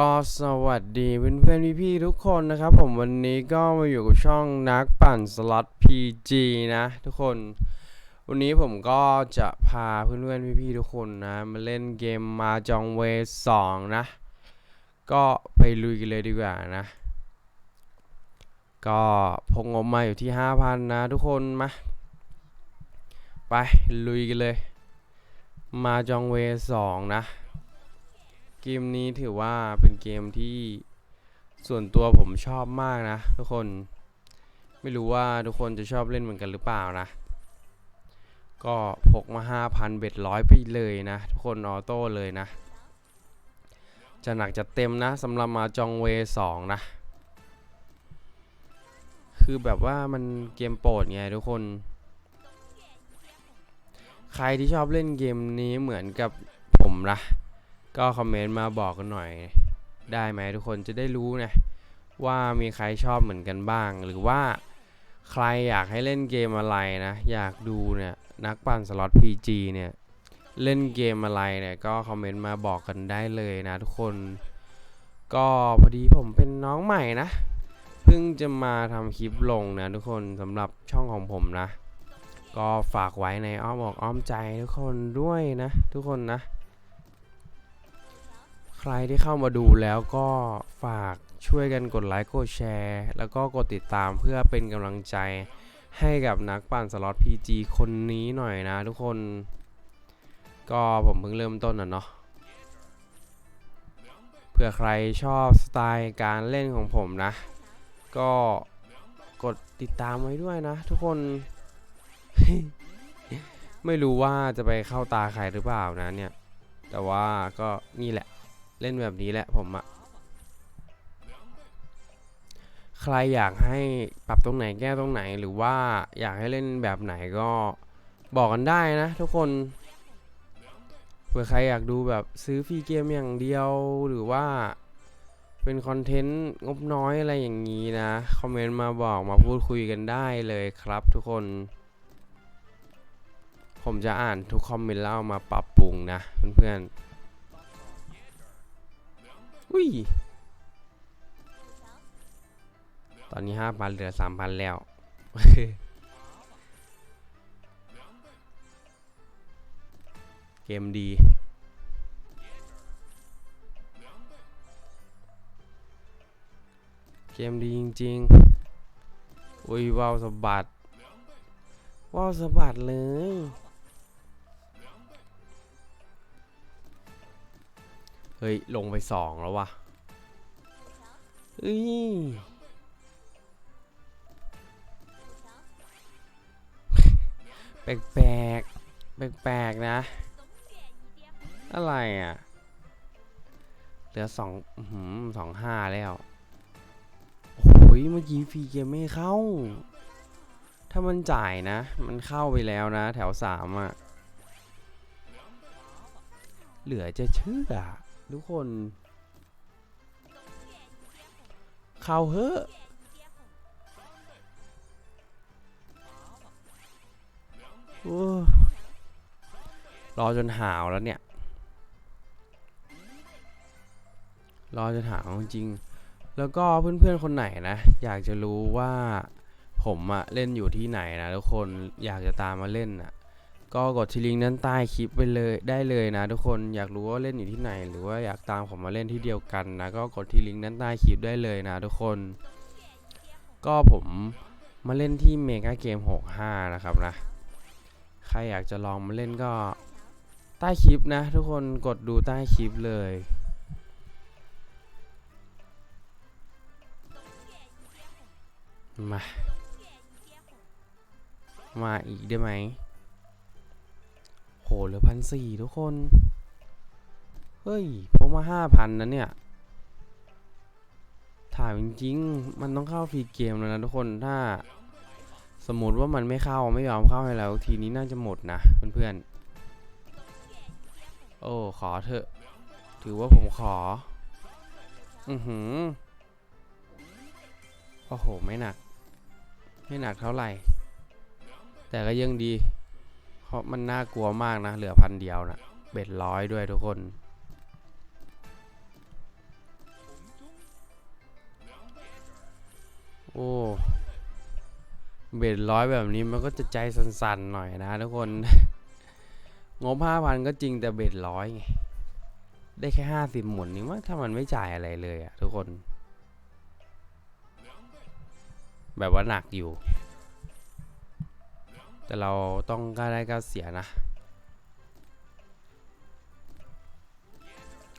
ก็สวัสดีเพื่อนๆพี่ๆทุกคนนะครับ ผมวันนี้ก็มาอยู่กับช่องนักปั่นสล็อต PG นะทุกคน วันนี้ผมก็จะพาเพื่อนๆพี่ๆทุกคนนะมาเล่นเกมมาจองเวสองนะ ก็ไปลุยกันเลยดีกว่านะ ก็พกงบมาอยู่ที่ 5,000 นะทุกคนมาไปลุยกันเลย มาจองเวสองนะ เกมนี้ถือว่าเป็นเกมที่ส่วนตัวผมชอบมากนะ ทุกคน ไม่รู้ว่าทุกคนจะชอบเล่นเหมือนกันหรือเปล่านะ ก็พกมา 5,000 เบ็ดร้อยไปเลยนะ ทุกคนออโต้เลยนะ จะหนักจะเต็มนะสำหรับมาจองเวสองนะ คือแบบว่ามันเกมโปรดไงทุกคน ใครที่ชอบเล่นเกมนี้เหมือนกับผมนะ ก็คอมเมนต์มาบอกกันหน่อย ได้ไหมทุกคนจะได้รู้นะว่ามีใครชอบเหมือนกันบ้าง หรือว่าใครอยากให้เล่นเกมอะไรนะ อยากดูเนี่ยนักปั่นสล็อต PG เนี่ยเล่นเกมอะไรเนี่ยก็คอมเมนต์มาบอกกันได้เลยนะทุกคน ก็พอดีผมเป็นน้องใหม่นะเพิ่งจะมาทำคลิปลงนะทุกคนสำหรับช่องของผมนะ ก็ฝากไว้ในอ้อมอกอ้อมใจทุกคนด้วยนะ ทุกคนนะ ใครที่เข้ามาดูแล้วก็ฝากช่วยกันกดไลค์กดแชร์ แล้วก็กดติดตามเพื่อเป็นกำลังใจให้กับนักปั่นสล็อต PG คนนี้หน่อยนะทุกคน ก็ผมเพิ่งเริ่มต้นอะเนาะเผื่อใครชอบสไตล์การเล่นของผมนะ ก็กดติดตามไว้ด้วยนะ ทุกคน ไม่รู้ว่าจะไปเข้าตาใครหรือเปล่านะเนี่ย แต่ว่าก็นี่แหละ เล่นแบบนี้แหละผมอะใครอยากให้ปรับตรงไหนแก้ตรงไหนหรือว่าอยากให้เล่นแบบไหนก็บอกกันได้นะ ทุกคนเผื่อใครอยากดูแบบซื้อฟรีเกมอย่างเดียวหรือว่าเป็นคอนเทนต์งบน้อยอะไรอย่างนี้นะ คอมเมนต์มาบอกมาพูดคุยกันได้เลยครับทุกคน ผมจะอ่านทุกคอมเมนต์แล้วเอามาปรับปรุงนะเพื่อนๆ อุ้ย ตอนนี้ห้าพันเหลือสามพันแล้ว เกมดี เกมดีจริงๆ อุ้ยว้าวสะบัดว้าวสะบัดเลย เฮ้ย ลงไปสองแล้ววะเอ้ยแปลกแปลกแปลกแปลกๆนะ อะไรอะ เหลือสองหืมสองห้าแล้ว โอ้ยเมื่อกี้ฟรีเกมไม่เข้า ถ้ามันจ่ายนะ มันเข้าไปแล้วนะ แถวสามอะ เหลือจะเชื่อ ทุกคน เข้าเฮ้อรอจนหาวแล้วเนี่ย รอจนหาวจริง แล้วก็เพื่อนๆคนไหนนะ อยากจะรู้ว่าผมอะเล่นอยู่ที่ไหนนะทุกคนอยากจะตามมาเล่นอะ ก็กดที่ลิงก์ด้านใต้คลิปไปเลยได้เลยนะ ทุกคนอยากรู้ว่าเล่นอยู่ที่ไหน หรือว่าอยากตามผมมาเล่นที่เดียวกันนะก็กดที่ลิงก์ด้านใต้คลิปได้เลยนะ ทุกคน ก็ผมมาเล่นที่เมกาเกม 65 นะครับนะ ใครอยากจะลองมาเล่นก็ใต้คลิปนะ ทุกคนกดดูใต้คลิปเลยมา มาอีกได้ไหม เหลือพันสี่ทุกคน เฮ้ยผมมาห้าพันนะเนี่ย ถ่ามจริงๆ มันต้องเข้าฟรีเกมแล้วนะทุกคนถ้า สมมติว่ามันไม่เข้าไม่ยอมเข้าให้แล้ว ทีนี้น่าจะหมดนะเพื่อนๆ โอ้ ขอเถอะ ถือว่าผมขอ อือหือ โอ้โห ไม่หนัก ไม่หนักเท่าไหร่ แต่ก็ยังดี ราะมันน่ากลัวมากนะ เหลือพันเดียวนะเบ็ดร้อยด้วยทุกคน โอ้เบ็ดร้อยแบบนี้มันก็จะใจสั่นๆหน่อยนะทุกคน งบห้าพันก็จริงแต่เบ็ดร้อยไง ได้แค่ห้าสิบหมุนนี่ว่าถ้ามันไม่จ่ายอะไรเลยอะทุกคน แบบว่าหนักอยู่ แต่เราต้องกล้าได้กล้าเสียนะ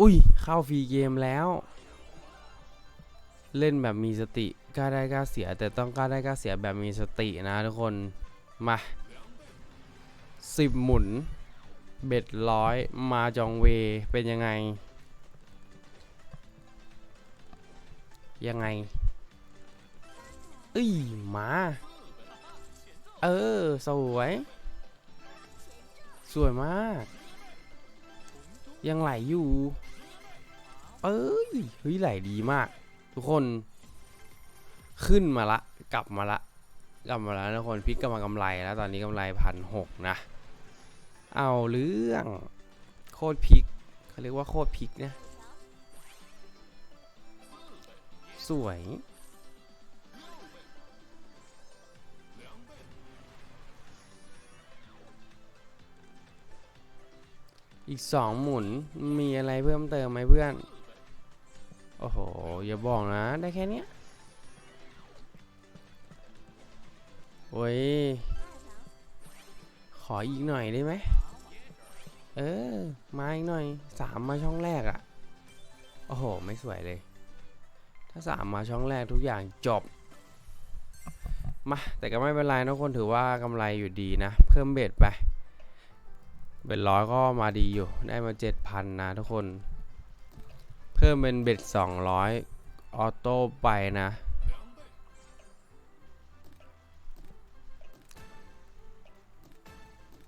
อุ้ย เข้าฟรีเกมแล้ว เล่นแบบมีสติกล้าได้กล้าเสีย แต่ต้องกล้าได้กล้าเสียแบบมีสตินะทุกคน มาสิบหมุน เบ็ดร้อยมาจองเวเป็นยังไง ยังไง เอ้ย มา เออ สวย สวยมาก ยังไหลอยู่ เอ้ย เฮ้ย ไหลดีมาก ทุกคน ขึ้นมาละ กลับมาละ กลับมาแล้วทุกคนพลิกกลับมากำไรแล้ว ตอนนี้กำไรพันหกนะ เอาเรื่องโคตรพลิกเขาเรียกว่าโคตรพลิกนะ สวย อีกสองหมุนมีอะไรเพิ่มเติมไหมเพื่อน โอ้โห อย่าบอกนะ ได้แค่เนี้ยโอ้ย ขออีกหน่อยได้ไหม เออ มาอีกหน่อยสามมาช่องแรกอะ่ะ โอ้โห ไม่สวยเลย ถ้าสามมาช่องแรกทุกอย่างจบ มา แต่ก็ไม่เป็นไรนะคนถือว่ากำไรอยู่ดีนะ เพิ่มเบ็ดไป เบ็ดร้อยก็มาดีอยู่ ได้มาเจ็ดพันนะทุกคน เพิ่มเป็นเบ็ดสองร้อยออโต้ไปนะ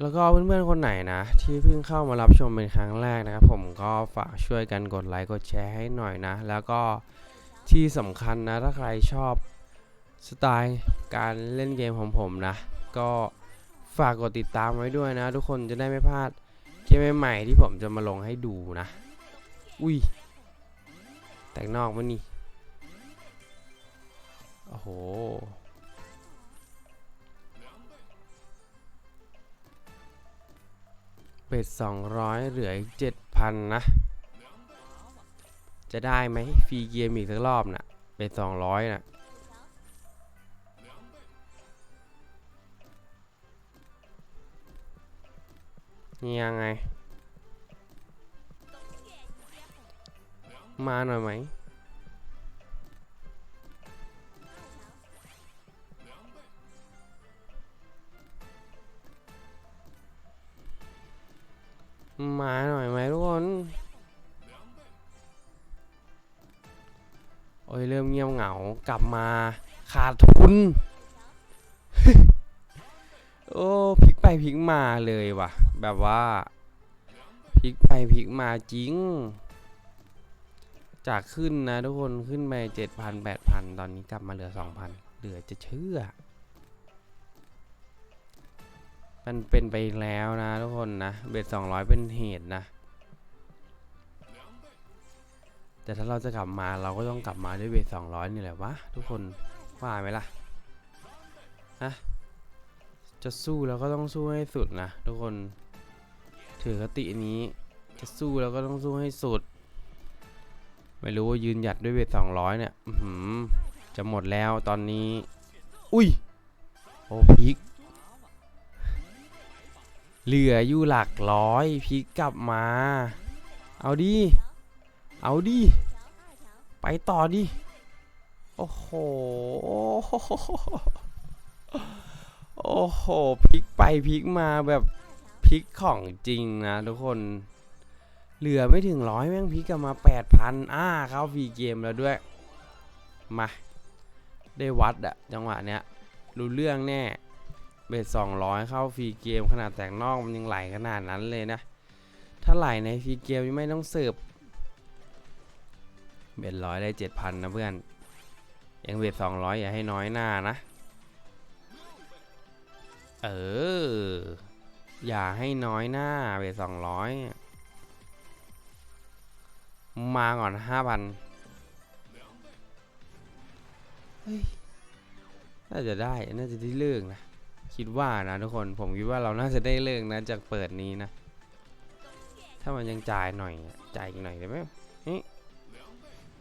แล้วก็เพื่อนๆคนไหนนะ ที่เพิ่งเข้ามารับชมเป็นครั้งแรกนะครับผมก็ฝากช่วยกันกดไลค์กดแชร์ให้หน่อยนะ แล้วก็ที่สำคัญนะ ถ้าใครชอบสไตล์การเล่นเกมของผมนะ ก็ ฝากกดติดตามไว้ด้วยนะ ทุกคนจะได้ไม่พลาดเกมใหม่ๆที่ผมจะมาลงให้ดูนะ อุ้ย แต่งนอกมันนี่ โอ้โห เป็ดสองร้อยเหลืออีกเจ็ดพันนะ จะได้ไหมฟรีเกมอีกสักรอบน่ะ เป็ดสองร้อยน่ะ นี่ยังไง มาหน่อยไหมมาหน่อยไหมทุกคนโอ้ยเริ่มเงียบเหงากลับมาขาดทุน โอ้พลิกไปพลิกมาเลยว่ะ แบบว่าพลิกไปพลิกมาจริง จากขึ้นนะทุกคนขึ้นไปเจ็ดพันแปดพันตอนนี้กลับมาเหลือสองพันเหลือจะเชื่อ มันเป็นไปแล้วนะทุกคนนะ เบ็ดสองร้อยเป็นเหตุนะ แต่ถ้าเราจะกลับมาเราก็ต้องกลับมาด้วยเบ็ดสองร้อยนี่แหละวะทุกคนว่าไหมล่ะฮะจะสู้เราก็ต้องสู้ให้สุดนะทุกคน ถือคตินี้จะสู้เราก็ต้องสู้ให้สุด ไม่รู้ว่ายืนหยัดด้วยเบ็ดสองร้อยเนี่ยจะหมดแล้วตอนนี้ อุ้ย โอ้พีกเหลืออยู่หลักร้อยพิกกลับมา เอาดิ เอาดิ ไปต่อดิ โอ้โห โอ้โห พลิกไปพลิกมาแบบ ลิกของจริงนะทุกคน เหลือไม่ถึงร้อยแม่งพลิกกลับมาแปดพันอ่าเข้าฟรีเกมแล้วด้วย มา ได้วัดอะจังหวะเนี้ยรู้เรื่องแน่ เบสสองร้อยเข้าฟรีเกมขนาดแต่งนอกมันยังไหลขนาดนั้นเลยนะ ถ้าไหลในฟรีเกมยังไม่ต้องเสิร์ฟเบสร้อยได้เจ็ดพันนะเพื่อน ยังเบสสองร้อยอย่าให้น้อยหน้านะ เออ อย่าให้น้อยหน้าเบสสองร้อยมาก่อนห้าพันเฮ้ย น่าจะได้ น่าจะได้เลิกนะ คิดว่านะทุกคน ผมคิดว่าเราน่าจะได้เลิกนะจากเปิดนี้นะ ถ้ามันยังจ่ายหน่อย จ่ายอีกหน่อยได้ไหมนี่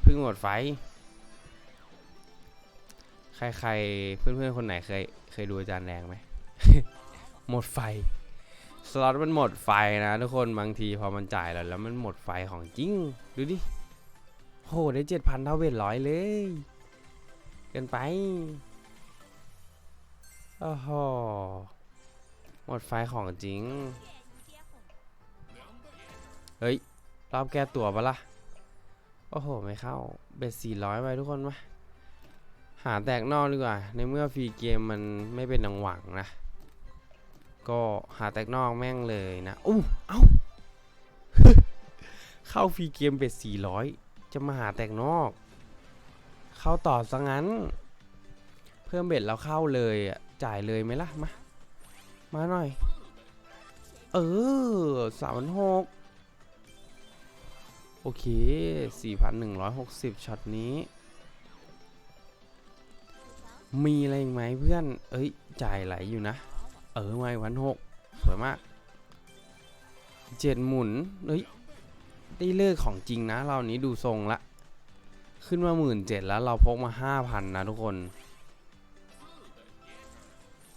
เพิ่งหมดไฟ ใครๆ เพื่อนๆ คนไหนเคย เคยดูอาจารย์แดงไหม หมดไฟ สล็อตมันหมดไฟนะทุกคนบางทีพอมันจ่ายแล้วแล้วมันหมดไฟของจริง ดูดิโหได้เจ็ดพันเท่าเบ็ดร้อยเลย เกินไปโอ้โหหมดไฟของจริง เฮ้ย รอบแก้ตัวปะล่ะ โอ้โห ไม่เข้า เบ็ดสี่ร้อยไปทุกคนมาหาแตกนอกดีกว่า ในเมื่อฟรีเกมมันไม่เป็นดังหวังนะ ก็หาแตกนอกแม่งเลยนะอู้เอ้า เข้าฟรีเกมเบ็ดสี่ร้อยจะมาหาแตกนอก เข้าต่อซะงั้น เพิ่มเบ็ดแล้วเข้าเลยอะจ่ายเลยไหมล่ะ มา มาหน่อย เออสามพันหกโอเคสี่พันหนึ่งร้อยหกสิบช็อตนี้ มีอะไรไหมเพื่อน เอ้ย จ่ายไหลอยู่นะ เออไม่พันหกสวยมากเจ็ดหมุนเฮ้ยได้เลิกของจริงนะ เรานี้ดูทรงละ ขึ้นมาหมื่นเจ็ดแล้วเราพกมาห้าพันนะทุกคน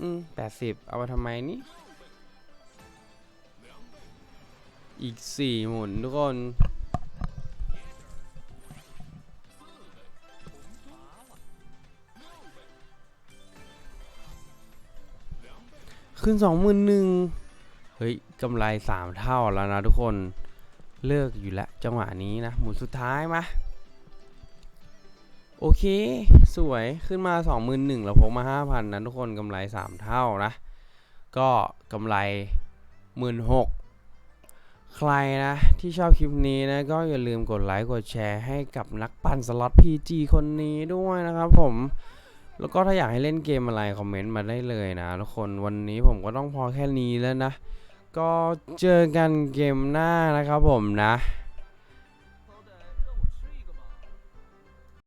อืมแปดสิบเอามาทำไมนี่ อีกสี่หมุนทุกคน ขึ้นสองหมื่นหนึ่งเฮ้ยกำไรสามเท่าแล้วนะทุกคนเลิกอยู่แล้วจังหวะนี้นะ หมุนสุดท้ายมาโอเค สวยขึ้นมา 21,000เราพกมา 5,000นะทุกคนกำไร 3 เท่านะ ก็กำไร 16,000ใครนะ ที่ชอบคลิปนี้นะ ก็อย่าลืมกดไลค์ กดแชร์ให้กับนักปั่นสล็อต PG คนนี้ด้วยนะครับผม แล้วก็ถ้าอยากให้เล่นเกมอะไรคอมเมนต์มาได้เลยนะทุกคนวันนี้ผมก็ต้องพอแค่นี้แล้วนะ ก็เจอกันเกมหน้านะครับผมนะ